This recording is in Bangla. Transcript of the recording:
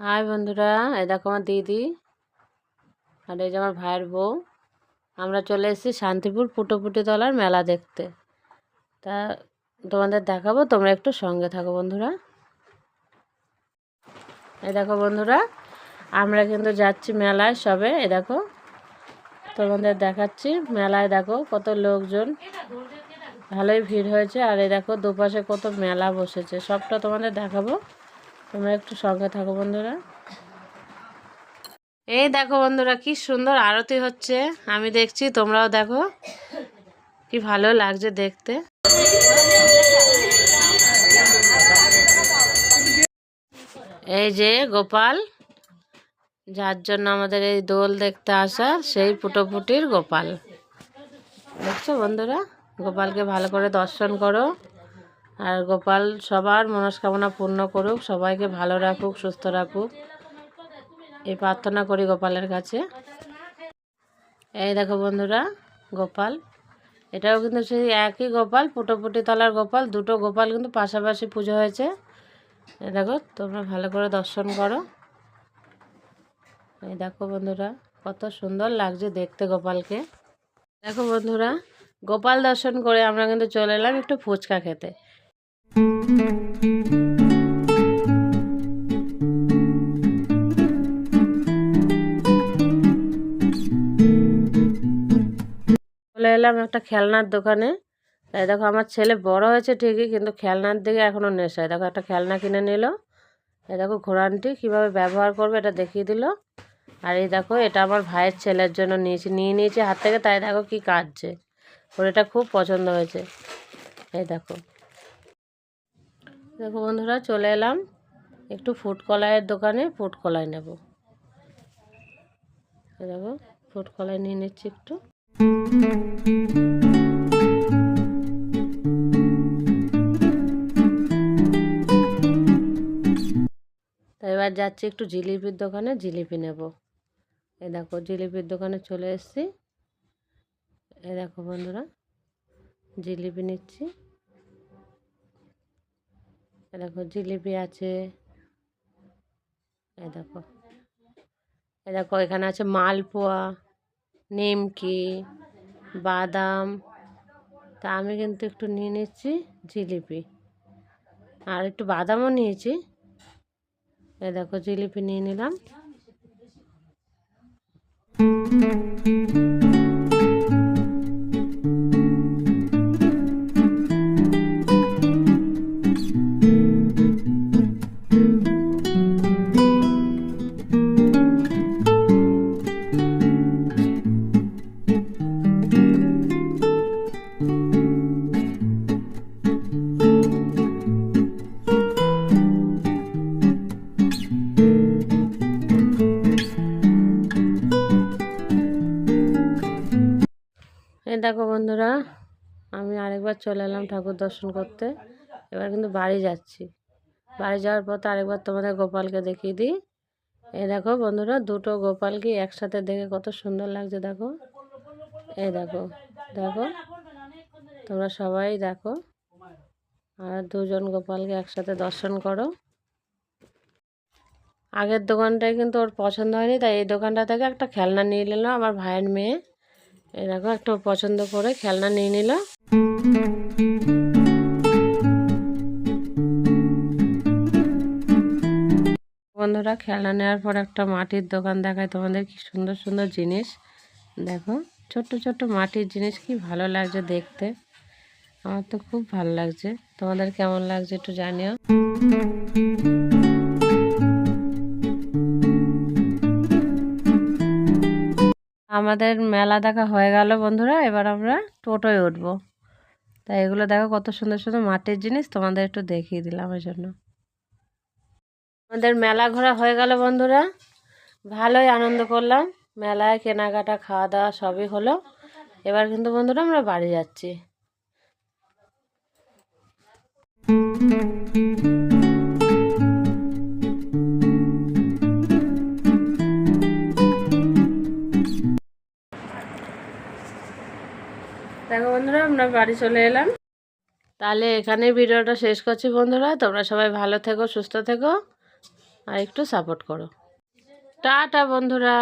হাই বন্ধুরা, এই দেখো আমার দিদি আর এই যে আমার ভাইয়ের বউ। আমরা চলে এসেছি শান্তিপুর পুটোপুটি তলার মেলা দেখতে। তা তোমাদের দেখাবো, তোমরা একটু সঙ্গে থাকো বন্ধুরা। এ দেখো বন্ধুরা, আমরা কিন্তু যাচ্ছি মেলায় সবে এ দেখো। তোমাদের দেখাচ্ছি মেলায়, দেখো কত লোকজন, ভালোই ভিড় হয়েছে। আর এ দেখো দুপাশে কত মেলা বসেছে, সবটা তোমাদের দেখাবো। তোমরা একটু সঙ্গে থাকো বন্ধুরা। এই দেখো বন্ধুরা, কি সুন্দর আরতি হচ্ছে। আমি দেখছি, তোমরাও দেখো। কি ভালো লাগছে দেখতে। এই যে গোপাল, যার জন্য আমাদের এই দোল দেখতে আসা, সেই পুটোপুটির গোপাল। দেখছ বন্ধুরা? গোপালকে ভালো করে দর্শন করো। আর গোপাল সবার মনস্কামনা পূর্ণ করুক, সবাইকে ভালো রাখুক, সুস্থ রাখুক। এই প্রার্থনা করি গোপালের কাছে। এই দেখো বন্ধুরা, গোপাল। এটাও কিন্তু সেই একই গোপাল, পুটোপুটি তলার গোপাল, দুটো গোপাল কিন্তু পাশাপাশি পুজো হয়েছে। এই দেখো, তোমরা ভালো করে দর্শন করো। এই দেখো বন্ধুরা, কত সুন্দর লাগছে দেখতে গোপালকে। দেখো বন্ধুরা, গোপাল দর্শন করে আমরা কিন্তু চলে এলাম একটু ফুচকা খেতে। চলে এলাম একটা খেলনার দোকানে। তাই দেখো, আমার ছেলে বড় হয়েছে ঠিকই, কিন্তু খেলনার দিকে এখনও নেশায়। দেখো, একটা খেলনা কিনে নিল। এই দেখো ঘোড়ানটি কীভাবে ব্যবহার করবে এটা দেখিয়ে দিল। আর এই দেখো, এটা আমার ভাইয়ের ছেলের জন্য নিয়েছি, নিয়ে নিয়েছি হাত থেকে, তাই দেখো কি কাটছে। ওর এটা খুব পছন্দ হয়েছে। এই দেখো। দেখো বন্ধুরা, চলে এলাম একটু ফুড কলাইয়ের দোকানে। ফুড কলাই নেব। দেখো, ফুড কলাই নিয়ে নিচ্ছি একটু। এবার যাচ্ছি একটু জিলিপির দোকানে, জিলিপি নেব। এ দেখো, জিলিপির দোকানে চলে এসেছি। এ দেখো বন্ধুরা, জিলিপি নিচ্ছি। দেখো জিলিপি আছে। এই দেখো। এই দেখো, এখানে আছে মালপোয়া, নিমকি, বাদাম। তা আমি কিন্তু একটু নিয়ে নিচ্ছি জিলিপি। আর একটু বাদামও নিয়েছি। এ দেখো, জিলিপি নিয়ে নিলাম। দেখো বন্ধুরা, আমি আরেকবার চলে এলাম ঠাকুর দর্শন করতে। এবার কিন্তু বাড়ি যাচ্ছি। বাড়ি যাওয়ার পর তো আরেকবার তোমাদের গোপালকে দেখিয়ে দিই। এ দেখো বন্ধুরা, দুটো গোপালকে একসাথে দেখে কত সুন্দর লাগছে, দেখো। এই দেখো দেখো, তোমরা সবাই দেখো। আর দুজন গোপালকে একসাথে দর্শন করো। আগের দোকানটায় কিন্তু ওর পছন্দ হয়নি, তাই এই দোকানটা থেকে একটা খেলনা নিয়ে নিলাম আমার ভাইয়ের মেয়ে। দেখো, একটা পছন্দ করে খেলনা নিয়ে নিল। বন্ধুরা, খেলনা নেওয়ার পর একটা মাটির দোকান দেখায় তোমাদের, কি সুন্দর সুন্দর জিনিস। দেখো, ছোট্ট ছোট্ট মাটির জিনিস, কি ভালো লাগছে দেখতে। আমার তো খুব ভালো লাগছে। তোমাদের কেমন লাগছে একটু জানিও। আমাদের মেলা দেখা হয়ে গেল বন্ধুরা, এবার আমরা টোটোয় উঠবো। তাই এগুলো দেখো কত সুন্দর সুন্দর মাটির জিনিস, তোমাদের একটু দেখিয়ে দিলাম ওই জন্য। আমাদের মেলা ঘোরা হয়ে গেল বন্ধুরা, ভালোই আনন্দ করলাম। মেলায় কেনাকাটা খাওয়া দাওয়া সবই হলো। এবার কিন্তু বন্ধুরা আমরা বাড়ি যাচ্ছি। দেখো বন্ধুরা, আমরা বাড়ি চলে এলাম। তাহলে এখানে ভিডিওটা শেষ করছি বন্ধুরা। তোমরা সবাই ভালো থেকো, সুস্থ থেকো, আর একটু সাপোর্ট করো। টাটা বন্ধুরা।